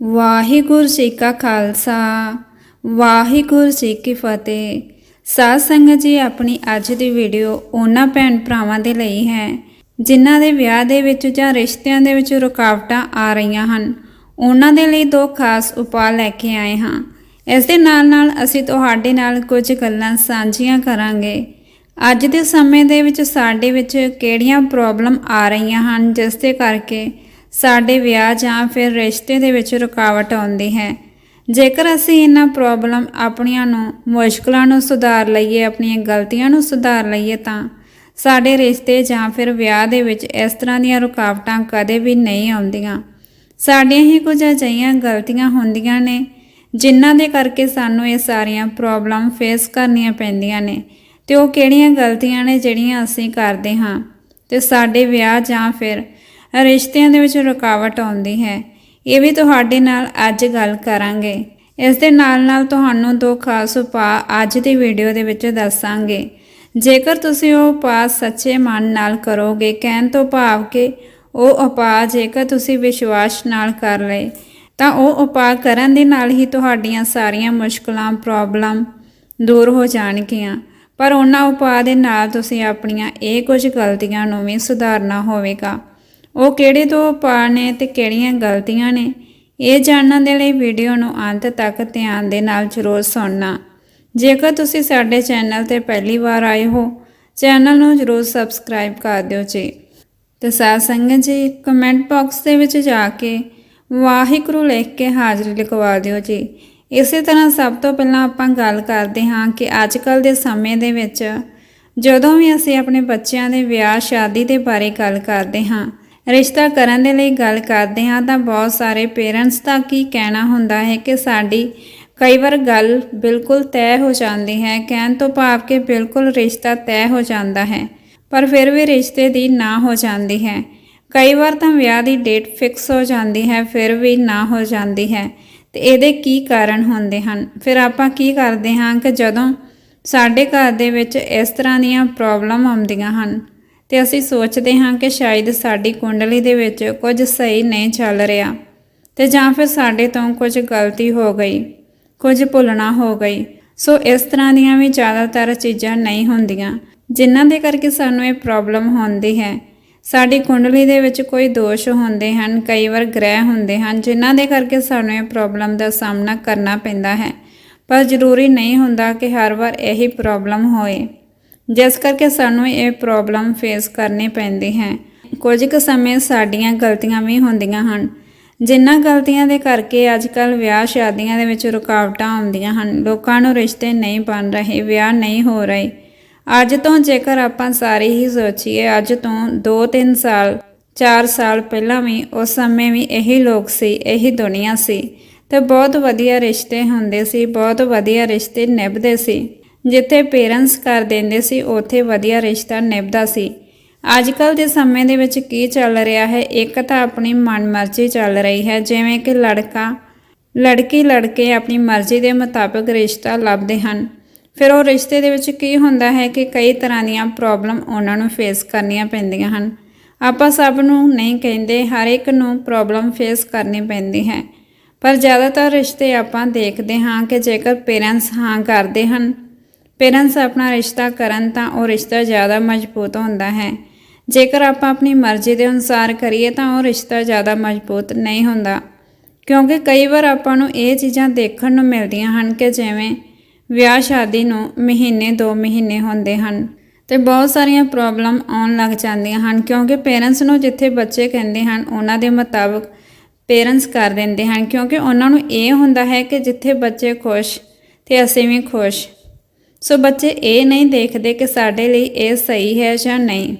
ਵਾਹਿਗੁਰੂ ਜੀ ਕਾ ਖਾਲਸਾ, ਵਾਹਿਗੁਰੂ ਜੀ ਕੀ ਫਤਿਹ। ਸਾਧ ਸੰਗਤ ਜੀ, ਆਪਣੀ ਅੱਜ ਦੀ ਵੀਡੀਓ ਉਹਨਾਂ ਭੈਣ ਭਰਾਵਾਂ ਦੇ ਲਈ ਹੈ, ਜਿਨ੍ਹਾਂ ਦੇ ਵਿਆਹ ਦੇ ਵਿੱਚ ਜਾਂ ਰਿਸ਼ਤਿਆਂ ਦੇ ਵਿੱਚ ਰੁਕਾਵਟਾਂ ਆ ਰਹੀਆਂ ਹਨ। ਉਹਨਾਂ ਦੇ ਲਈ ਦੋ ਖਾਸ ਉਪਾਅ ਲੈ ਕੇ ਆਏ ਹਾਂ। ਇਸ ਦੇ ਨਾਲ ਨਾਲ ਅਸੀਂ ਤੁਹਾਡੇ ਨਾਲ ਕੁਝ ਗੱਲਾਂ ਸਾਂਝੀਆਂ ਕਰਾਂਗੇ। ਅੱਜ ਦੇ ਸਮੇਂ ਦੇ ਵਿੱਚ ਸਾਡੇ ਵਿੱਚ ਕਿਹੜੀਆਂ ਪ੍ਰੋਬਲਮ ਆ ਰਹੀਆਂ ਹਨ, ਜਿਸ ਦੇ ਕਰਕੇ ਸਾਡੇ ਵਿਆਹ ਜਾਂ ਫਿਰ ਰਿਸ਼ਤੇ ਦੇ ਵਿੱਚ ਰੁਕਾਵਟ ਆਉਂਦੀ ਹੈ। ਜੇਕਰ ਅਸੀਂ ਇਹਨਾਂ ਪ੍ਰੋਬਲਮ ਆਪਣੀਆਂ ਨੂੰ, ਮੁਸ਼ਕਲਾਂ ਨੂੰ ਸੁਧਾਰ ਲਈਏ, ਆਪਣੀਆਂ ਗਲਤੀਆਂ ਨੂੰ ਸੁਧਾਰ ਲਈਏ ਤਾਂ ਸਾਡੇ ਰਿਸ਼ਤੇ ਜਾਂ ਫਿਰ ਵਿਆਹ ਦੇ ਵਿੱਚ ਇਸ ਤਰ੍ਹਾਂ ਦੀਆਂ ਰੁਕਾਵਟਾਂ ਕਦੇ ਵੀ ਨਹੀਂ ਆਉਂਦੀਆਂ। ਸਾਡੀਆਂ ਹੀ ਕੁਝ ਅਜਿਹੀਆਂ ਗਲਤੀਆਂ ਹੁੰਦੀਆਂ ਨੇ, ਜਿਨ੍ਹਾਂ ਦੇ ਕਰਕੇ ਸਾਨੂੰ ਇਹ ਸਾਰੀਆਂ ਪ੍ਰੋਬਲਮ ਫੇਸ ਕਰਨੀਆਂ ਪੈਂਦੀਆਂ ਨੇ ਤੇ ਉਹ ਕਿਹੜੀਆਂ ਗਲਤੀਆਂ ਨੇ ਜਿਹੜੀਆਂ ਅਸੀਂ ਕਰਦੇ ਹਾਂ। ਤੇ ਸਾਡੇ ਵਿਆਹ ਜਾਂ ਫਿਰ ਰਿਸ਼ਤਿਆਂ ਦੇ ਵਿੱਚ ਰੁਕਾਵਟ ਆਉਂਦੀ ਹੈ। ਇਹ ਵੀ ਤੁਹਾਡੇ ਨਾਲ ਅੱਜ ਗੱਲ ਕਰਾਂਗੇ। ਇਸ ਦੇ ਨਾਲ ਨਾਲ ਤੁਹਾਨੂੰ ਦੋ ਖਾਸ ਉਪਾਅ ਅੱਜ ਦੀ ਵੀਡੀਓ ਦੇ ਵਿੱਚ ਦੱਸਾਂਗੇ। ਜੇਕਰ ਤੁਸੀਂ ਉਹ ਉਪਾਅ ਸੱਚੇ ਮਨ ਨਾਲ ਕਰੋਗੇ, ਕਹਿਣ ਤੋਂ ਭਾਵ ਕਿ ਉਹ ਉਪਾਅ ਜੇਕਰ ਤੁਸੀਂ ਵਿਸ਼ਵਾਸ ਨਾਲ ਕਰ ਲਏ, ਤਾਂ ਉਹ ਉਪਾਅ ਕਰਨ ਦੇ ਨਾਲ ਹੀ ਤੁਹਾਡੀਆਂ ਸਾਰੀਆਂ ਮੁਸ਼ਕਲਾਂ, ਪ੍ਰੋਬਲਮ ਦੂਰ ਹੋ ਜਾਣਗੀਆਂ। ਪਰ ਉਹਨਾਂ ਉਪਾਅ ਦੇ ਨਾਲ ਤੁਸੀਂ ਆਪਣੀਆਂ ਇਹ ਕੁਝ ਗਲਤੀਆਂ ਨੂੰ ਵੀ ਸੁਧਾਰਨਾ ਹੋਵੇਗਾ। ਉਹ ਕਿਹੜੇ ਤੋਂ ਉਪਾਅ ਨੇ ਤੇ ਕਿਹੜੀਆਂ ਗਲਤੀਆਂ ਨੇ? ਇਹ ਜਾਣਨ ਦੇ ਲਈ ਵੀਡੀਓ ਨੂੰ ਅੰਤ ਤੱਕ ਧਿਆਨ ਦੇ ਨਾਲ ਜ਼ਰੂਰ ਸੁਣਨਾ। ਜੇਕਰ ਤੁਸੀਂ ਸਾਡੇ ਚੈਨਲ ਤੇ ਪਹਿਲੀ ਵਾਰ ਆਏ ਹੋ, ਚੈਨਲ ਨੂੰ ਜ਼ਰੂਰ ਸਬਸਕ੍ਰਾਈਬ ਕਰ ਦਿਓ ਜੀ। ਤੇ ਸਾਧ ਸੰਗਤ ਜੀ, ਕਮੈਂਟ ਬਾਕਸ ਦੇ ਵਿੱਚ ਜਾ ਕੇ ਵਾਹਿਗੁਰੂ ਲਿਖ ਕੇ ਹਾਜ਼ਰੀ ਲਿਖਵਾ ਦਿਓ ਜੀ। ਇਸੇ ਤਰ੍ਹਾਂ ਸਭ ਤੋਂ ਪਹਿਲਾਂ ਆਪਾਂ ਗੱਲ ਕਰਦੇ ਹਾਂ ਕਿ ਅੱਜ ਕੱਲ ਦੇ ਸਮੇਂ ਦੇ ਵਿੱਚ ਜਦੋਂ ਵੀ ਅਸੀਂ ਆਪਣੇ ਬੱਚਿਆਂ ਦੇ ਵਿਆਹ ਸ਼ਾਦੀ ਦੇ ਬਾਰੇ ਗੱਲ ਕਰਦੇ ਹਾਂ ਰਿਸ਼ਤਾ ਕਰਨ ਦੇ ਲਈ ਗੱਲ ਕਰਦੇ ਹਾਂ ਤਾਂ ਬਹੁਤ ਸਾਰੇ ਪੇਰੈਂਟਸ ਦਾ ਕੀ ਕਹਿਣਾ ਹੁੰਦਾ ਹੈ ਕਿ ਸਾਡੀ ਕਈ ਵਾਰ ਗੱਲ ਬਿਲਕੁਲ ਤੈਅ ਹੋ ਜਾਂਦੀ ਹੈ, ਕਹਿਣ ਤੋਂ ਭਾਵ ਕਿ ਬਿਲਕੁਲ ਰਿਸ਼ਤਾ ਤੈਅ ਹੋ ਜਾਂਦਾ ਹੈ, ਪਰ ਫਿਰ ਵੀ ਰਿਸ਼ਤੇ ਦੀ ਨਾ ਹੋ ਜਾਂਦੀ ਹੈ। ਕਈ ਵਾਰ ਤਾਂ ਵਿਆਹ ਦੀ ਡੇਟ ਫਿਕਸ ਹੋ ਜਾਂਦੀ ਹੈ, ਫਿਰ ਵੀ ਨਾ ਹੋ ਜਾਂਦੀ ਹੈ। ਤੇ ਇਹਦੇ ਕੀ ਕਾਰਨ ਹੁੰਦੇ ਹਨ? ਫਿਰ ਆਪਾਂ ਕੀ ਕਰਦੇ ਹਾਂ ਕਿ ਜਦੋਂ ਸਾਡੇ ਘਰ ਦੇ ਵਿੱਚ ਇਸ ਤਰ੍ਹਾਂ ਦੀਆਂ ਪ੍ਰੋਬਲਮ ਆਉਂਦੀਆਂ ਹਨ ਤੇ ਅਸੀਂ ਸੋਚਦੇ ਹਾਂ ਕਿ ਸ਼ਾਇਦ ਸਾਡੀ ਕੁੰਡਲੀ ਦੇ ਵਿੱਚ ਕੁਝ ਸਹੀ ਨਹੀਂ ਚੱਲ ਰਿਹਾ ਤੇ ਜਾਂ ਫਿਰ ਸਾਡੇ ਤੋਂ ਕੁਝ ਗਲਤੀ ਹੋ ਗਈ, ਕੁਝ ਭੁੱਲਣਾ ਹੋ ਗਈ। ਸੋ ਇਸ ਤਰ੍ਹਾਂ ਦੀਆਂ ਵੀ ਜ਼ਿਆਦਾਤਰ ਚੀਜ਼ਾਂ ਨਹੀਂ ਹੁੰਦੀਆਂ, ਜਿਨ੍ਹਾਂ ਦੇ ਕਰਕੇ ਸਾਨੂੰ ਇਹ ਪ੍ਰੋਬਲਮ ਹੁੰਦੀ ਹੈ। ਸਾਡੀ ਕੁੰਡਲੀ ਦੇ ਵਿੱਚ ਕੋਈ ਦੋਸ਼ ਹੁੰਦੇ ਹਨ, ਕਈ ਵਾਰ ਗ੍ਰਹਿ ਹੁੰਦੇ ਹਨ, ਜਿਨ੍ਹਾਂ ਦੇ ਕਰਕੇ ਸਾਨੂੰ ਇਹ ਪ੍ਰੋਬਲਮ ਦਾ ਸਾਹਮਣਾ ਕਰਨਾ ਪੈਂਦਾ ਹੈ। ਪਰ ਜ਼ਰੂਰੀ ਨਹੀਂ ਹੁੰਦਾ ਕਿ ਹਰ ਵਾਰ ਇਹੀ ਪ੍ਰੋਬਲਮ ਹੋਏ। ਜਿਸ ਕਰਕੇ ਸਾਨੂੰ ਇਹ ਪ੍ਰੋਬਲਮ ਫੇਸ ਕਰਨੀ ਪੈਂਦੀ ਹੈ। ਕੁਝ ਕੁ ਸਮੇਂ ਸਾਡੀਆਂ ਗਲਤੀਆਂ ਵੀ ਹੁੰਦੀਆਂ ਹਨ ਜਿਨ੍ਹਾਂ ਗਲਤੀਆਂ ਦੇ ਕਰਕੇ ਅੱਜ ਕੱਲ ਵਿਆਹ ਸ਼ਾਦੀਆਂ ਦੇ ਵਿੱਚ ਰੁਕਾਵਟਾਂ ਆਉਂਦੀਆਂ ਹਨ। ਲੋਕਾਂ ਨੂੰ ਰਿਸ਼ਤੇ ਨਹੀਂ ਬਣ ਰਹੇ, ਵਿਆਹ ਨਹੀਂ ਹੋ ਰਹੇ। ਅੱਜ ਤੋਂ ਜੇਕਰ ਆਪਾਂ ਸਾਰੇ ਹੀ ਸੋਚੀਏ, ਅੱਜ ਤੋਂ 2-3 ਸਾਲ 4 ਸਾਲ ਪਹਿਲਾਂ ਵੀ, ਉਸ ਸਮੇਂ ਵੀ ਇਹੀ ਲੋਕ ਸੀ, ਇਹੀ ਦੁਨੀਆ ਸੀ। ਤੇ ਬਹੁਤ ਵਧੀਆ ਰਿਸ਼ਤੇ ਹੁੰਦੇ ਸੀ, ਬਹੁਤ ਵਧੀਆ ਰਿਸ਼ਤੇ ਨਿਭਦੇ ਸੀ। ਜਿੱਥੇ ਪੇਰੈਂਟਸ ਕਰ ਦਿੰਦੇ ਸੀ, ਉੱਥੇ ਵਧੀਆ ਰਿਸ਼ਤਾ ਨਿਭਦਾ ਸੀ। ਅੱਜ ਕੱਲ ਦੇ ਸਮੇਂ ਦੇ ਵਿੱਚ ਕੀ ਚੱਲ ਰਿਹਾ ਹੈ? ਇੱਕ ਤਾਂ ਆਪਣੀ ਮਨਮਰਜ਼ੀ ਚੱਲ ਰਹੀ ਹੈ, ਜਿਵੇਂ ਕਿ ਲੜਕਾ ਲੜਕੀ ਲੜਕੇ ਆਪਣੀ ਮਰਜ਼ੀ ਦੇ ਮੁਤਾਬਕ ਰਿਸ਼ਤਾ ਲੱਭਦੇ ਹਨ। ਫਿਰ ਉਹ ਰਿਸ਼ਤੇ ਦੇ ਵਿੱਚ ਕੀ ਹੁੰਦਾ ਹੈ ਕਿ ਕਈ ਤਰ੍ਹਾਂ ਦੀਆਂ ਪ੍ਰੋਬਲਮ ਉਹਨਾਂ ਨੂੰ ਫੇਸ ਕਰਨੀਆਂ ਪੈਂਦੀਆਂ ਹਨ। ਆਪਾਂ ਸਭ ਨੂੰ ਨਹੀਂ ਕਹਿੰਦੇ, ਹਰ ਇੱਕ ਨੂੰ ਪ੍ਰੋਬਲਮ ਫੇਸ ਕਰਨੀ ਪੈਂਦੀ ਹੈ। ਪਰ ਜ਼ਿਆਦਾਤਰ ਰਿਸ਼ਤੇ ਆਪਾਂ ਦੇਖਦੇ ਹਾਂ ਕਿ ਜੇਕਰ ਪੇਰੈਂਟਸ ਹਾਂ ਕਰਦੇ ਹਨ ਪੇਰੈਂਟਸ ਆਪਣਾ ਰਿਸ਼ਤਾ ਕਰਨ ਤਾਂ ਉਹ ਰਿਸ਼ਤਾ ਜ਼ਿਆਦਾ ਮਜ਼ਬੂਤ ਹੁੰਦਾ ਹੈ। ਜੇਕਰ ਆਪਾਂ ਆਪਣੀ ਮਰਜ਼ੀ ਦੇ ਅਨੁਸਾਰ ਕਰੀਏ ਤਾਂ ਉਹ ਰਿਸ਼ਤਾ ਜ਼ਿਆਦਾ ਮਜ਼ਬੂਤ ਨਹੀਂ ਹੁੰਦਾ। ਕਿਉਂਕਿ ਕਈ ਵਾਰ ਆਪਾਂ ਨੂੰ ਇਹ ਚੀਜ਼ਾਂ ਦੇਖਣ ਨੂੰ ਮਿਲਦੀਆਂ ਹਨ ਕਿ ਜਿਵੇਂ ਵਿਆਹ ਸ਼ਾਦੀ ਨੂੰ ਮਹੀਨੇ 2 ਮਹੀਨੇ ਹੁੰਦੇ ਹਨ ਤੇ ਬਹੁਤ ਸਾਰੀਆਂ ਪ੍ਰੋਬਲਮ ਆਉਣ ਲੱਗ ਜਾਂਦੀਆਂ ਹਨ। ਕਿਉਂਕਿ ਪੇਰੈਂਟਸ ਨੂੰ ਜਿੱਥੇ ਬੱਚੇ ਕਹਿੰਦੇ ਹਨ, ਉਹਨਾਂ ਦੇ ਮੁਤਾਬਕ ਪੇਰੈਂਟਸ ਕਰ ਦਿੰਦੇ ਹਨ। ਕਿਉਂਕਿ ਉਹਨਾਂ ਨੂੰ ਇਹ ਹੁੰਦਾ ਹੈ ਕਿ ਜਿੱਥੇ ਬੱਚੇ ਖੁਸ਼ ਤੇ ਅਸੀਂ ਵੀ ਖੁਸ਼ ਸੋ ਬੱਚੇ, ਇਹ ਨਹੀਂ ਦੇਖਦੇ ਕਿ ਸਾਡੇ ਲਈ ਇਹ ਸਹੀ ਹੈ ਜਾਂ ਨਹੀਂ।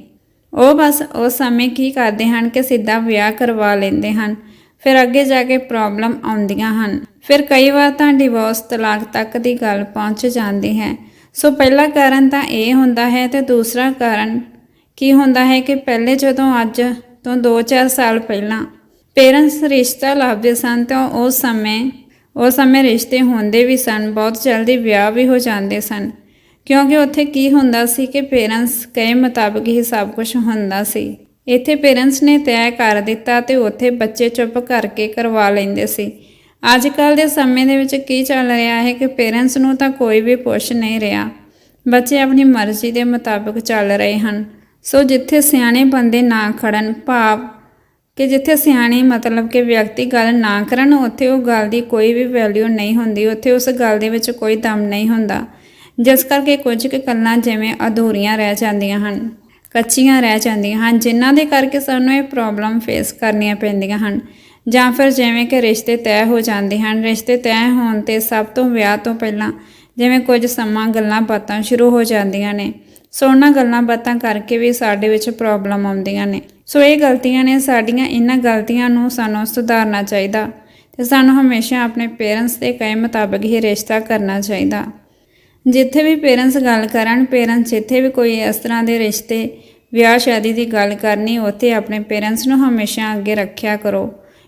ਉਹ ਬਸ ਉਸ ਸਮੇਂ ਕੀ ਕਰਦੇ ਹਨ ਕਿ ਸਿੱਧਾ ਵਿਆਹ ਕਰਵਾ ਲੈਂਦੇ ਹਨ। ਫਿਰ ਅੱਗੇ ਜਾ ਕੇ ਪ੍ਰੋਬਲਮ ਆਉਂਦੀਆਂ ਹਨ। ਫਿਰ ਕਈ ਵਾਰ ਤਾਂ ਡਿਵੋਰਸ ਤਲਾਕ ਤੱਕ ਦੀ ਗੱਲ ਪਹੁੰਚ ਜਾਂਦੀ ਹੈ। ਸੋ ਪਹਿਲਾ ਕਾਰਨ ਤਾਂ ਇਹ ਹੁੰਦਾ ਹੈ ਤੇ ਦੂਸਰਾ ਕਾਰਨ ਕੀ ਹੁੰਦਾ ਹੈ ਕਿ ਪਹਿਲੇ ਜਦੋਂ ਅੱਜ ਤੋਂ 2-4 ਸਾਲ ਪਹਿਲਾਂ ਪੇਰੈਂਟਸ ਰਿਸ਼ਤਾ ਲੱਭਦੇ ਸਨ ਤਾਂ ਉਸ ਸਮੇਂ ਉਸ ਸਮੇਂ ਰਿਸ਼ਤੇ ਹੁੰਦੇ ਵੀ ਸਨ, ਬਹੁਤ ਜਲਦੀ ਵਿਆਹ ਵੀ ਹੋ ਜਾਂਦੇ ਸਨ। ਕਿਉਂਕਿ ਉੱਥੇ ਕੀ ਹੁੰਦਾ ਸੀ ਕਿ ਪੇਰੈਂਟਸ ਕਹੇ ਮੁਤਾਬਕ ਹੀ ਸਭ ਕੁਝ ਹੁੰਦਾ ਸੀ। ਇੱਥੇ ਪੇਰੈਂਟਸ ਨੇ ਤੈਅ ਕਰ ਦਿੱਤਾ ਤੇ ਉੱਥੇ ਬੱਚੇ ਚੁੱਪ ਕਰਕੇ ਕਰਵਾ ਲੈਂਦੇ ਸੀ। ਅੱਜ ਕੱਲ ਦੇ ਸਮੇਂ ਦੇ ਵਿੱਚ ਕੀ ਚੱਲ ਰਿਹਾ ਹੈ ਕਿ ਪੇਰੈਂਟਸ ਨੂੰ ਤਾਂ ਕੋਈ ਵੀ ਪੁੱਛ ਨਹੀਂ ਰਿਹਾ। ਬੱਚੇ ਆਪਣੀ ਮਰਜ਼ੀ ਦੇ ਮੁਤਾਬਕ ਚੱਲ ਰਹੇ ਹਨ। ਸੋ ਜਿੱਥੇ ਸਿਆਣੇ ਬੰਦੇ ਨਾ ਖੜਨ, ਭਾਵ ਕਿ ਜਿੱਥੇ ਸਿਆਣੇ ਮਤਲਬ ਕਿ ਵਿਅਕਤੀ ਗੱਲ ਨਾ ਕਰਨ, ਉੱਥੇ ਉਹ ਗੱਲ ਦੀ ਕੋਈ ਵੀ ਵੈਲਿਊ ਨਹੀਂ ਹੁੰਦੀ, ਉੱਥੇ ਉਸ ਗੱਲ ਦੇ ਵਿੱਚ ਕੋਈ ਦਮ ਨਹੀਂ ਹੁੰਦਾ। ਜਿਸ ਕਰਕੇ ਕੁਝ ਕੁ ਗੱਲਾਂ ਜਿਵੇਂ ਅਧੂਰੀਆਂ ਰਹਿ ਜਾਂਦੀਆਂ ਹਨ, ਕੱਚੀਆਂ ਰਹਿ ਜਾਂਦੀਆਂ ਹਨ, ਜਿਨ੍ਹਾਂ ਦੇ ਕਰਕੇ ਸਾਨੂੰ ਇਹ ਪ੍ਰੋਬਲਮ ਫੇਸ ਕਰਨੀਆਂ ਪੈਂਦੀਆਂ ਹਨ। ਜਾਂ ਫਿਰ ਜਿਵੇਂ ਕਿ ਰਿਸ਼ਤੇ ਤੈਅ ਹੋ ਜਾਂਦੇ ਹਨ, ਰਿਸ਼ਤੇ ਤੈਅ ਹੋਣ ਤੇ ਸਭ ਤੋਂ ਵਿਆਹ ਤੋਂ ਪਹਿਲਾਂ ਜਿਵੇਂ ਕੁਝ ਸਮਾਂ ਗੱਲਾਂ ਬਾਤਾਂ ਸ਼ੁਰੂ ਹੋ ਜਾਂਦੀਆਂ ਨੇ, ਸੋ ਉਹਨਾਂ ਗੱਲਾਂ ਬਾਤਾਂ ਕਰਕੇ ਵੀ ਸਾਡੇ ਵਿੱਚ ਪ੍ਰੋਬਲਮ ਆਉਂਦੀਆਂ ਨੇ। ਸੋ ਇਹ ਗਲਤੀਆਂ ਨੇ ਸਾਡੀਆਂ ਇਹਨਾਂ ਗਲਤੀਆਂ ਨੂੰ ਸਾਨੂੰ ਸੁਧਾਰਨਾ ਚਾਹੀਦਾ ਤੇ ਸਾਨੂੰ ਹਮੇਸ਼ਾ ਆਪਣੇ ਪੇਰੈਂਟਸ ਦੇ ਕਹੇ ਮੁਤਾਬਕ ਹੀ ਰਿਸ਼ਤਾ ਕਰਨਾ ਚਾਹੀਦਾ। ਜਿੱਥੇ ਵੀ ਪੇਰੈਂਟਸ ਗੱਲ ਕਰਨ, ਪੇਰੈਂਟਸ ਜਿੱਥੇ ਵੀ ਕੋਈ ਇਸ ਤਰ੍ਹਾਂ ਦੇ ਰਿਸ਼ਤੇ, ਵਿਆਹ ਸ਼ਾਦੀ ਦੀ ਗੱਲ ਕਰਨੀ, ਉੱਥੇ ਆਪਣੇ ਪੇਰੈਂਟਸ ਨੂੰ ਹਮੇਸ਼ਾ ਅੱਗੇ ਰੱਖਿਆ ਕਰੋ।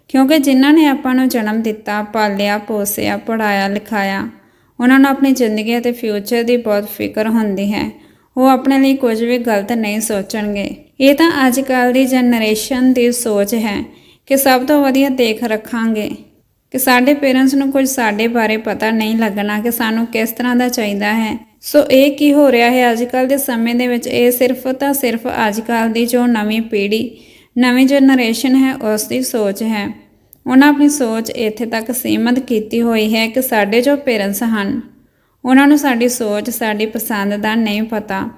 ਕਿਉਂਕਿ ਜਿਨ੍ਹਾਂ ਨੇ ਆਪਾਂ ਨੂੰ ਜਨਮ ਦਿੱਤਾ, ਪਾਲਿਆ, ਪੋਸਿਆ ਪੜਾਇਆ ਲਿਖਾਇਆ, ਉਹਨਾਂ ਨੂੰ ਆਪਣੀ ਜ਼ਿੰਦਗੀ ਅਤੇ ਫਿਊਚਰ ਦੀ ਬਹੁਤ ਫਿਕਰ ਹੁੰਦੀ ਹੈ। ਉਹ ਆਪਣੇ ਲਈ ਕੁਝ ਵੀ ਗਲਤ ਨਹੀਂ ਸੋਚਣਗੇ। ਇਹ ਤਾਂ ਅੱਜ ਕੱਲ ਦੀ ਜਨਰੇਸ਼ਨ ਦੀ ਸੋਚ ਹੈ ਕਿ ਸਭ ਤੋਂ ਵਧੀਆ ਦੇਖ ਰੱਖਾਂਗੇ ਕਿ ਸਾਡੇ ਪੇਰੈਂਟਸ ਨੂੰ ਕੁਝ ਸਾਡੇ ਬਾਰੇ ਪਤਾ ਨਹੀਂ ਲੱਗਣਾ ਕਿ ਸਾਨੂੰ ਕਿਸ ਤਰ੍ਹਾਂ ਦਾ ਚਾਹੀਦਾ ਹੈ। ਸੋ ਇਹ ਕੀ ਹੋ ਰਿਹਾ ਹੈ? ਅੱਜ ਕੱਲ ਦੇ ਸਮੇਂ ਦੇ ਵਿੱਚ ਇਹ ਸਿਰਫ ਤਾਂ ਸਿਰਫ ਅੱਜ ਕੱਲ ਦੀ ਜੋ ਨਵੀਂ ਪੀੜ੍ਹੀ, ਨਵੀਂ ਜਨਰੇਸ਼ਨ ਹੈ, ਉਸ ਦੀ ਸੋਚ ਹੈ। ਉਹਨਾਂ ਆਪਣੀ ਸੋਚ ਇੱਥੇ ਤੱਕ ਸੀਮਤ ਕੀਤੀ ਹੋਈ ਹੈ ਕਿ ਸਾਡੇ ਜੋ ਪੇਰੈਂਟਸ ਹਨ ਉਹਨਾਂ ਨੂੰ ਸਾਡੀ ਸੋਚ, ਸਾਡੀ ਪਸੰਦ ਦਾ ਨਹੀਂ ਪਤਾ।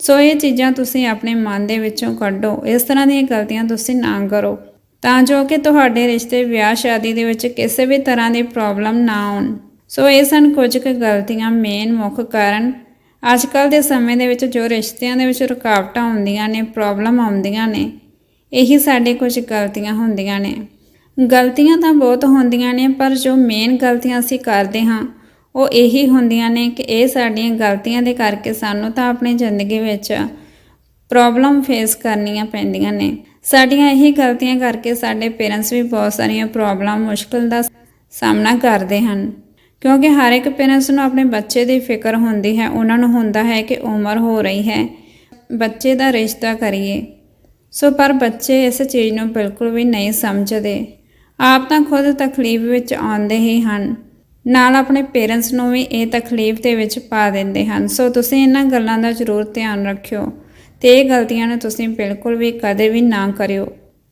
ਸੋ ਇਹ ਚੀਜ਼ਾਂ ਤੁਸੀਂ ਆਪਣੇ ਮਨ ਦੇ ਵਿੱਚੋਂ ਕੱਢੋ। ਇਸ ਤਰ੍ਹਾਂ ਦੀਆਂ ਗਲਤੀਆਂ ਤੁਸੀਂ ਨਾ ਕਰੋ। ਤਾਂ ਜੋ ਕਿ ਤੁਹਾਡੇ ਰਿਸ਼ਤੇ ਵਿਆਹ ਸ਼ਾਦੀ ਦੇ ਵਿੱਚ ਕਿਸੇ ਵੀ ਤਰ੍ਹਾਂ ਦੀ ਪ੍ਰੋਬਲਮ ਨਾ ਆਉਣ। ਸੋ ਇਹ ਸਨ ਕੁਝ ਕੁ ਗਲਤੀਆਂ ਮੇਨ ਮੁੱਖ ਕਾਰਨ। ਅੱਜ ਕੱਲ ਦੇ ਸਮੇਂ ਦੇ ਵਿੱਚ ਜੋ ਰਿਸ਼ਤਿਆਂ ਦੇ ਵਿੱਚ ਰੁਕਾਵਟਾਂ ਆਉਂਦੀਆਂ ਨੇ ਪ੍ਰੋਬਲਮ ਆਉਂਦੀਆਂ ਨੇ, ਇਹੀ ਸਾਡੇ ਕੁਝ ਗਲਤੀਆਂ ਹੁੰਦੀਆਂ ਨੇ। ਗਲਤੀਆਂ ਤਾਂ ਬਹੁਤ ਹੁੰਦੀਆਂ ਨੇ, ਪਰ ਜੋ ਮੇਨ ਗਲਤੀਆਂ ਅਸੀਂ ਕਰਦੇ ਹਾਂ ਉਹ ਇਹੀ ਹੁੰਦੀਆਂ ਨੇ ਕਿ ਇਹ ਸਾਡੀਆਂ ਗਲਤੀਆਂ ਦੇ ਕਰਕੇ ਸਾਨੂੰ ਤਾਂ ਆਪਣੀ ਜ਼ਿੰਦਗੀ ਵਿੱਚ ਪ੍ਰੋਬਲਮ ਫੇਸ ਕਰਨੀਆਂ ਪੈਂਦੀਆਂ ਨੇ। ਸਾਡੀਆਂ ਇਹੀ ਗਲਤੀਆਂ ਕਰਕੇ ਸਾਡੇ ਪੇਰੈਂਟਸ ਵੀ ਬਹੁਤ ਸਾਰੀਆਂ ਪ੍ਰੋਬਲਮ ਮੁਸ਼ਕਲ ਦਾ ਸਾਹਮਣਾ ਕਰਦੇ ਹਨ। ਕਿਉਂਕਿ ਹਰ ਇੱਕ ਪੇਰੈਂਟਸ ਨੂੰ ਆਪਣੇ ਬੱਚੇ ਦੀ ਫਿਕਰ ਹੁੰਦੀ ਹੈ, ਉਹਨਾਂ ਨੂੰ ਹੁੰਦਾ ਹੈ ਕਿ ਉਮਰ ਹੋ ਰਹੀ ਹੈ, ਬੱਚੇ ਦਾ ਰਿਸ਼ਤਾ ਕਰੀਏ। ਸੋ ਪਰ ਬੱਚੇ ਇਸ ਚੀਜ਼ ਨੂੰ ਬਿਲਕੁਲ ਵੀ ਨਹੀਂ ਸਮਝਦੇ। ਆਪ ਤਾਂ ਖੁਦ ਤਕਲੀਫ ਵਿੱਚ ਆਉਂਦੇ ਹੀ ਹਨ। ਨਾਲ ਆਪਣੇ ਪੇਰੈਂਟਸ ਨੂੰ ਵੀ ਇਹ ਤਕਲੀਫ ਦੇ ਵਿੱਚ ਪਾ ਦਿੰਦੇ ਹਨ। ਸੋ ਤੁਸੀਂ ਇਹਨਾਂ ਗੱਲਾਂ ਦਾ ਜ਼ਰੂਰ ਧਿਆਨ ਰੱਖਿਓ ਤੇ ਇਹ ਗਲਤੀਆਂ ਨੂੰ ਤੁਸੀਂ ਬਿਲਕੁਲ ਵੀ ਕਦੇ ਵੀ ਨਾ ਕਰਿਓ,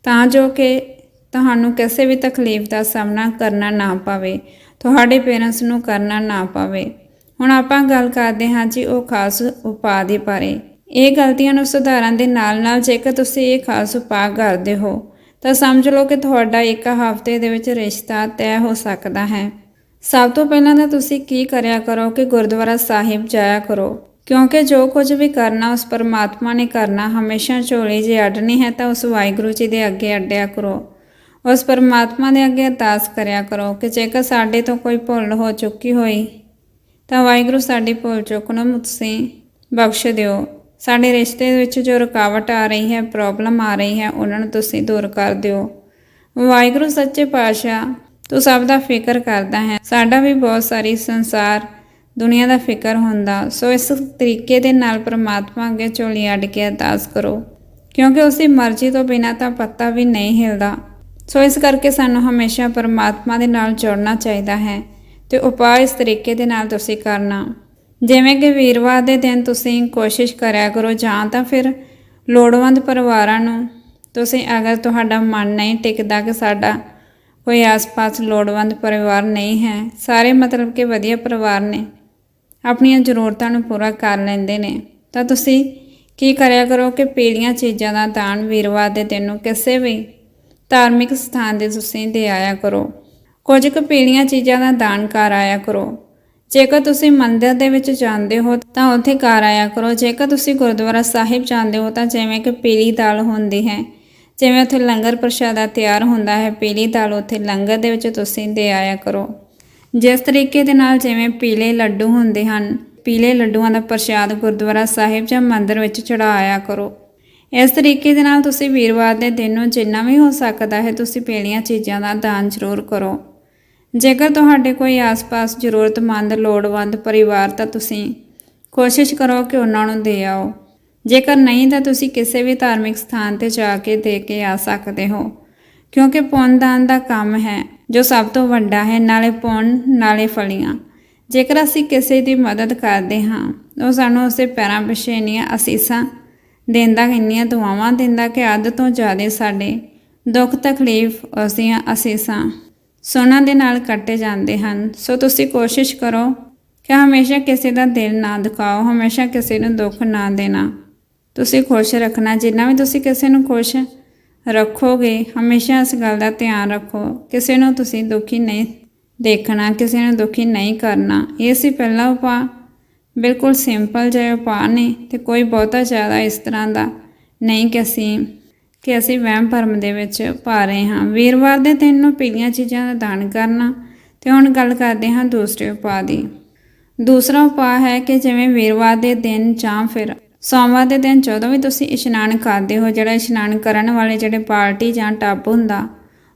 ਤਾਂ ਜੋ ਕਿ ਤੁਹਾਨੂੰ ਕਿਸੇ ਵੀ ਤਕਲੀਫ ਦਾ ਸਾਹਮਣਾ ਕਰਨਾ ਨਾ ਪਵੇ, ਤੁਹਾਡੇ ਪੇਰੈਂਟਸ ਨੂੰ ਕਰਨਾ ਨਾ ਪਵੇ। ਹੁਣ ਆਪਾਂ ਗੱਲ ਕਰਦੇ ਹਾਂ ਜੀ ਉਹ ਖਾਸ ਉਪਾਅ ਦੇ ਬਾਰੇ। ਇਹ ਗਲਤੀਆਂ ਨੂੰ ਸੁਧਾਰਨ ਦੇ ਨਾਲ-ਨਾਲ ਜੇਕਰ ਤੁਸੀਂ ਇਹ ਖਾਸ ਉਪਾਅ ਕਰਦੇ ਹੋ, ਤਾਂ ਸਮਝ ਲਓ ਕਿ ਤੁਹਾਡਾ ਇੱਕ ਹਫ਼ਤੇ ਦੇ ਵਿੱਚ ਰਿਸ਼ਤਾ ਤੈਅ ਹੋ ਸਕਦਾ ਹੈ। ਸਭ ਤੋਂ ਪਹਿਲਾਂ ਤਾਂ ਤੁਸੀਂ ਕੀ ਕਰਿਆ ਕਰੋ ਕਿ ਗੁਰਦੁਆਰਾ ਸਾਹਿਬ ਜਾਇਆ ਕਰੋ? ਕਿਉਂਕਿ ਜੋ ਕੁਝ ਵੀ ਕਰਨਾ, ਉਸ ਪਰਮਾਤਮਾ ਨੇ ਕਰਨਾ, ਹਮੇਸ਼ਾ ਝੋਲੀ ਜੇ ਅੱਡਣੀ ਹੈ ਤਾਂ ਉਸ ਵਾਹਿਗੁਰੂ ਜੀ ਦੇ ਅੱਗੇ ਅੱਡਿਆ ਕਰੋ। ਉਸ ਪਰਮਾਤਮਾ ਦੇ ਅੱਗੇ ਅਰਦਾਸ ਕਰਿਆ ਕਰੋ ਕਿ ਜੇਕਰ ਸਾਡੇ ਤੋਂ ਕੋਈ ਭੁੱਲ ਹੋ ਚੁੱਕੀ ਹੋਈ, ਤਾਂ ਵਾਹਿਗੁਰੂ ਸਾਡੀ ਭੁੱਲ ਚੁੱਕ ਨੂੰ ਤੁਸੀਂ ਬਖਸ਼ ਦਿਓ। ਸਾਡੇ ਰਿਸ਼ਤੇ ਵਿੱਚ ਜੋ ਰੁਕਾਵਟ ਆ ਰਹੀ ਹੈ, ਪ੍ਰੋਬਲਮ ਆ ਰਹੀ ਹੈ, ਉਹਨਾਂ ਨੂੰ ਤੁਸੀਂ ਦੂਰ ਕਰ ਦਿਓ। ਵਾਹਿਗੁਰੂ ਸੱਚੇ ਪਾਤਸ਼ਾਹ ਤੂੰ ਸਭ ਦਾ ਫਿਕਰ ਕਰਦਾ ਹੈ। ਸਾਡਾ ਵੀ ਬਹੁਤ ਸਾਰੀ ਸੰਸਾਰ, ਦੁਨੀਆ ਦਾ ਫਿਕਰ ਹੁੰਦਾ। ਸੋ ਇਸ ਤਰੀਕੇ ਦੇ ਨਾਲ ਪ੍ਰਮਾਤਮਾ ਅੱਗੇ ਝੋਲੀ ਅੱਡ ਕੇ ਅਰਦਾਸ ਕਰੋ। ਕਿਉਂਕਿ ਉਸਦੀ ਮਰਜ਼ੀ ਤੋਂ ਬਿਨਾਂ ਤਾਂ ਪੱਤਾ ਵੀ ਨਹੀਂ ਹਿਲਦਾ। ਸੋ ਇਸ ਕਰਕੇ ਸਾਨੂੰ ਹਮੇਸ਼ਾ ਪਰਮਾਤਮਾ ਦੇ ਨਾਲ ਜੁੜਨਾ ਚਾਹੀਦਾ ਹੈ ਤੇ ਉਪਾਅ ਇਸ ਤਰੀਕੇ ਦੇ ਨਾਲ ਤੁਸੀਂ ਕਰਨਾ। ਜਿਵੇਂ ਕਿ ਵੀਰਵਾਰ ਦੇ ਦਿਨ ਤੁਸੀਂ ਕੋਸ਼ਿਸ਼ ਕਰਿਆ ਕਰੋ ਜਾਂ ਤਾਂ ਫਿਰ ਲੋੜਵੰਦ ਪਰਿਵਾਰਾਂ ਨੂੰ ਤੁਸੀਂ ਅਗਰ ਤੁਹਾਡਾ ਮਨ ਨਹੀਂ ਟਿਕਦਾ ਕਿ ਸਾਡਾ ਕੋਈ ਆਸ-ਪਾਸ ਲੋੜਵੰਦ ਪਰਿਵਾਰ ਨਹੀਂ ਹੈ। ਸਾਰੇ ਮਤਲਬ ਕਿ ਵਧੀਆ ਪਰਿਵਾਰ ਨੇ। ਆਪਣੀਆਂ ਜ਼ਰੂਰਤਾਂ ਨੂੰ ਪੂਰਾ ਕਰ ਲੈਂਦੇ ਨੇ। ਤਾਂ ਤੁਸੀਂ ਕੀ ਕਰਿਆ ਕਰੋ ਕਿ ਪੀੜੀਆਂ ਚੀਜ਼ਾਂ ਦਾ ਦਾਨ ਵੀਰਵਾਰ ਦੇ ਦਿਨ ਨੂੰ ਕਿਸੇ ਵੀ ਧਾਰਮਿਕ ਸਥਾਨ ਦੇ ਤੁਸੀਂ ਦੇ ਆਇਆ ਕਰੋ। ਕੁਝ ਕੁ ਪੀਲੀਆਂ ਚੀਜ਼ਾਂ ਦਾ ਦਾਨ ਕਰ ਆਇਆ ਕਰੋ। ਜੇਕਰ ਤੁਸੀਂ ਮੰਦਿਰ ਦੇ ਵਿੱਚ ਜਾਂਦੇ ਹੋ ਤਾਂ ਉੱਥੇ ਕਰ ਆਇਆ ਕਰੋ। ਜੇਕਰ ਤੁਸੀਂ ਗੁਰਦੁਆਰਾ ਸਾਹਿਬ ਜਾਂਦੇ ਹੋ ਤਾਂ ਜਿਵੇਂ ਕਿ ਪੀਲੀ ਦਾਲ ਹੁੰਦੀ ਹੈ। ਜਿਵੇਂ ਉੱਥੇ ਲੰਗਰ ਪ੍ਰਸ਼ਾਦਾ ਤਿਆਰ ਹੁੰਦਾ ਹੈ, ਪੀਲੀ ਦਾਲ ਉੱਥੇ ਲੰਗਰ ਦੇ ਵਿੱਚ ਤੁਸੀਂ ਦੇ ਆਇਆ ਕਰੋ। ਜਿਸ ਤਰੀਕੇ ਦੇ ਨਾਲ ਜਿਵੇਂ ਪੀਲੇ ਲੱਡੂ ਹੁੰਦੇ ਹਨ, ਪੀਲੇ ਲੱਡੂਆਂ ਦਾ ਪ੍ਰਸ਼ਾਦ ਗੁਰਦੁਆਰਾ ਸਾਹਿਬ ਜਾਂ ਮੰਦਿਰ ਵਿੱਚ ਚੜਾਇਆ ਕਰੋ। ਇਸ ਤਰੀਕੇ ਦੇ ਨਾਲ ਤੁਸੀਂ ਵੀਰਵਾਰ ਦੇ ਦਿਨ ਨੂੰ ਜਿੰਨਾ ਵੀ ਹੋ ਸਕਦਾ ਹੈ, ਤੁਸੀਂ ਪੀਲੀਆਂ ਚੀਜ਼ਾਂ ਦਾ ਦਾਨ ਜ਼ਰੂਰ ਕਰੋ। ਜੇਕਰ ਤੁਹਾਡੇ ਕੋਈ ਆਸ-ਪਾਸ ਜ਼ਰੂਰਤਮੰਦ, ਲੋੜਵੰਦ ਪਰਿਵਾਰ ਤਾਂ ਤੁਸੀਂ ਕੋਸ਼ਿਸ਼ ਕਰੋ ਕਿ ਉਹਨਾਂ ਨੂੰ ਦੇ ਆਓ। ਜੇਕਰ ਨਹੀਂ ਤਾਂ ਤੁਸੀਂ ਕਿਸੇ ਵੀ ਧਾਰਮਿਕ ਸਥਾਨ ਤੇ ਜਾ ਕੇ ਦੇ ਕੇ ਆ ਸਕਦੇ ਹੋ। ਕਿਉਂਕਿ ਪੁੰਨ ਦਾਨ ਦਾ ਕੰਮ ਹੈ, ਜੋ ਸਭ ਤੋਂ ਵੱਡਾ ਹੈ, ਨਾਲੇ ਪੁੰਨ, ਨਾਲੇ ਫਲੀਆਂ। ਜੇਕਰ ਅਸੀਂ ਕਿਸੇ ਦੀ ਮਦਦ ਕਰਦੇ ਹਾਂ, ਉਹ ਸਾਨੂੰ ਉਸੇ ਪੈਰਾਂ ਪਿਛੇ ਇੰਨੀਆਂ ਅਸੀਸਾਂ ਦਿੰਦਾ, ਇੰਨੀਆਂ ਦੁਆਵਾਂ ਦਿੰਦਾ ਕਿ ਅੱਧ ਤੋਂ ਜ਼ਿਆਦਾ ਸਾਡੇ ਦੁੱਖ, ਤਕਲੀਫ ਉਸ ਦੀਆਂ ਅਸੀਸਾਂ ਸੋਨਾ ਦੇ ਨਾਲ ਕੱਟੇ ਜਾਂਦੇ ਹਨ। ਸੋ ਤੁਸੀਂ ਕੋਸ਼ਿਸ਼ ਕਰੋ ਕਿ ਹਮੇਸ਼ਾ ਕਿਸੇ ਦਾ ਦਿਲ ਨਾ ਦੁਖਾਓ, ਹਮੇਸ਼ਾ ਕਿਸੇ ਨੂੰ ਦੁੱਖ ਨਾ ਦੇਣਾ। ਤੁਸੀਂ ਖੁਸ਼ ਰੱਖਣਾ, ਜਿੰਨਾ ਵੀ ਤੁਸੀਂ ਕਿਸੇ ਨੂੰ ਖੁਸ਼ ਰੱਖੋਗੇ, ਹਮੇਸ਼ਾ ਇਸ ਗੱਲ ਦਾ ਧਿਆਨ ਰੱਖੋ। ਕਿਸੇ ਨੂੰ ਤੁਸੀਂ ਦੁਖੀ ਨਹੀਂ ਦੇਖਣਾ, ਕਿਸੇ ਨੂੰ ਦੁਖੀ ਨਹੀਂ ਕਰਨਾ। ਇਹ ਸੀ ਪਹਿਲਾ ਉਪਾਅ। ਬਿਲਕੁਲ ਸਿੰਪਲ ਜਿਹਾ ਉਪਾਅ ਨੇ ਤੇ ਕੋਈ ਬਹੁਤਾ ਜ਼ਿਆਦਾ ਇਸ ਤਰ੍ਹਾਂ ਦਾ ਨਹੀਂ ਕਿ ਅਸੀਂ ਕਿ ਅਸੀਂ ਵਹਿਮ ਭਰਮ ਦੇ ਵਿੱਚ ਪਾ ਰਹੇ ਹਾਂ। ਵੀਰਵਾਰ ਦੇ ਦਿਨ ਨੂੰ ਪੀਲੀਆਂ ਚੀਜ਼ਾਂ ਦਾ ਦਾਨ ਕਰਨਾ। ਤੇ ਹੁਣ ਗੱਲ ਕਰਦੇ ਹਾਂ ਦੂਸਰੇ ਉਪਾਅ ਦੀ। ਦੂਸਰਾ ਉਪਾਅ ਹੈ ਕਿ ਜਿਵੇਂ ਵੀਰਵਾਰ ਦੇ ਦਿਨ ਜਾਂ ਫਿਰ ਸੋਮਵਾਰ ਦੇ ਦਿਨ ਜਦੋਂ ਵੀ ਤੁਸੀਂ ਇਸ਼ਨਾਨ ਕਰਦੇ ਹੋ, ਜਿਹੜਾ ਇਸ਼ਨਾਨ ਕਰਨ ਵਾਲੇ ਜਿਹੜੇ ਬਾਲਟੀ ਜਾਂ ਟੱਬ ਹੁੰਦਾ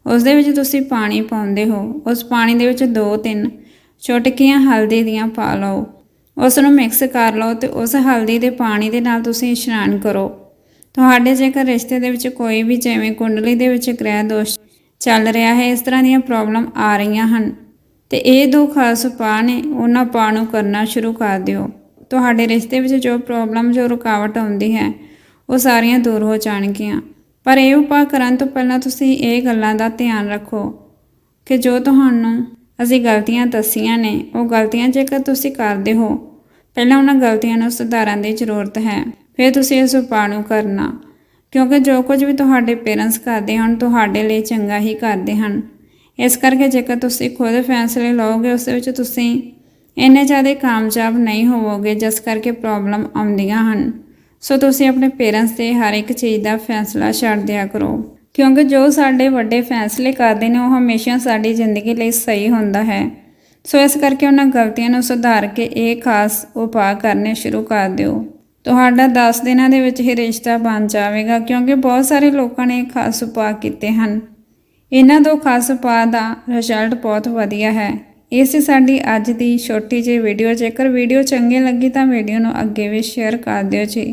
ਉਸ ਦੇ ਵਿੱਚ ਤੁਸੀਂ ਪਾਣੀ ਪਾਉਂਦੇ ਹੋ। ਉਸ ਪਾਣੀ ਦੇ ਵਿੱਚ ਦੋ ਤਿੰਨ ਚੁਟਕੀਆਂ ਹਲਦੀ ਦੀਆਂ ਪਾ ਲਓ। ਉਸ ਨੂੰ ਮਿਕਸ ਕਰ ਲਓ ਤੇ ਉਸ ਹਲਦੀ ਦੇ ਪਾਣੀ ਦੇ ਨਾਲ ਤੁਸੀਂ ਇਸ਼ਨਾਨ ਕਰੋ। ਤੁਹਾਡੇ ਜੇਕਰ ਰਿਸ਼ਤੇ ਦੇ ਵਿੱਚ ਕੋਈ ਵੀ ਜਿਵੇਂ ਕੁੰਡਲੀ ਦੇ ਵਿੱਚ ਗ੍ਰਹਿ ਦੋਸ਼ ਚੱਲ ਰਿਹਾ ਹੈ, ਇਸ ਤਰ੍ਹਾਂ ਦੀਆਂ ਪ੍ਰੋਬਲਮ ਆ ਰਹੀਆਂ ਹਨ। ਤੇ ਇਹ ਦੋ ਖਾਸ ਉਪਾਅ ਨੇ, ਉਹਨਾਂ ਉਪਾਅ ਨੂੰ ਕਰਨਾ ਸ਼ੁਰੂ ਕਰ ਦਿਓ। ਤੁਹਾਡੇ ਰਿਸ਼ਤੇ ਵਿੱਚ ਜੋ ਪ੍ਰੋਬਲਮ ਜੋ ਰੁਕਾਵਟ ਆਉਂਦੀ ਹੈ, ਉਹ ਸਾਰੀਆਂ ਦੂਰ ਹੋ ਜਾਣਗੀਆਂ। ਪਰ ਇਹ ਉਪਾਅ ਕਰਨ ਤੋਂ ਪਹਿਲਾਂ ਤੁਸੀਂ ਇਹ ਗੱਲਾਂ ਦਾ ਧਿਆਨ ਰੱਖੋ ਕਿ ਜੋ ਤੁਹਾਨੂੰ ਅਸੀਂ ਗਲਤੀਆਂ ਦੱਸੀਆਂ ਨੇ, ਉਹ ਗਲਤੀਆਂ ਜੇਕਰ ਤੁਸੀਂ ਕਰਦੇ ਹੋ, ਪਹਿਲਾਂ ਉਹਨਾਂ ਗਲਤੀਆਂ ਨੂੰ ਸੁਧਾਰਨ ਦੀ ਜ਼ਰੂਰਤ ਹੈ। ਫਿਰ ਤੁਸੀਂ ਇਸ ਉਪਾਅ ਨੂੰ ਕਰਨਾ, ਕਿਉਂਕਿ ਜੋ ਕੁਝ ਵੀ ਤੁਹਾਡੇ ਪੇਰੈਂਟਸ ਕਰਦੇ ਹਨ, ਤੁਹਾਡੇ ਲਈ ਚੰਗਾ ਹੀ ਕਰਦੇ ਹਨ। ਇਸ ਕਰਕੇ ਜੇਕਰ ਤੁਸੀਂ ਖੁਦ ਫੈਸਲੇ ਲਓਗੇ, ਉਸ ਵਿੱਚ ਤੁਸੀਂ ਇੰਨੇ ਜ਼ਿਆਦਾ ਕਾਮਯਾਬ ਨਹੀਂ ਹੋਵੋਗੇ ਜਿਸ ਕਰਕੇ ਪ੍ਰੋਬਲਮ ਆਉਂਦੀਆਂ ਹਨ। ਸੋ ਤੁਸੀਂ ਆਪਣੇ ਪੇਰੈਂਟਸ ਦੇ ਹਰ ਇੱਕ ਚੀਜ਼ ਦਾ ਫੈਸਲਾ ਛੱਡ ਦਿਆ ਕਰੋ। ਕਿਉਂਕਿ ਜੋ ਸਾਡੇ ਵੱਡੇ ਫੈਸਲੇ ਕਰਦੇ ਨੇ, ਉਹ ਹਮੇਸ਼ਾ ਸਾਡੀ ਜ਼ਿੰਦਗੀ ਲਈ ਸਹੀ ਹੁੰਦਾ ਹੈ। ਸੋ ਇਸ ਕਰਕੇ ਉਹਨਾਂ ਗਲਤੀਆਂ ਨੂੰ ਸੁਧਾਰ ਕੇ ਇਹ ਖਾਸ ਉਪਾਅ ਕਰਨੇ ਸ਼ੁਰੂ ਕਰ ਦਿਓ। ਤੁਹਾਡਾ 10 ਦਿਨਾਂ ਦੇ ਵਿੱਚ ਹੀ ਰਿਸ਼ਤਾ ਬਣ ਜਾਵੇਗਾ, ਕਿਉਂਕਿ ਬਹੁਤ ਸਾਰੇ ਲੋਕਾਂ ਨੇ ਇਹ ਖਾਸ ਉਪਾਅ ਕੀਤੇ ਹਨ। ਇਹਨਾਂ ਦੋ ਖਾਸ ਉਪਾਅ ਦਾ ਰਿਜ਼ਲਟ ਬਹੁਤ ਵਧੀਆ ਹੈ। ਇਹ ਸੀ ਸਾਡੀ ਅੱਜ ਦੀ ਛੋਟੀ ਜਿਹੀ ਵੀਡੀਓ ਜੇਕਰ ਵੀਡੀਓ ਚੰਗੀ ਲੱਗੀ ਤਾਂ ਵੀਡੀਓ ਨੂੰ ਅੱਗੇ ਵੀ ਸ਼ੇਅਰ ਕਰ ਦਿਓ ਜੀ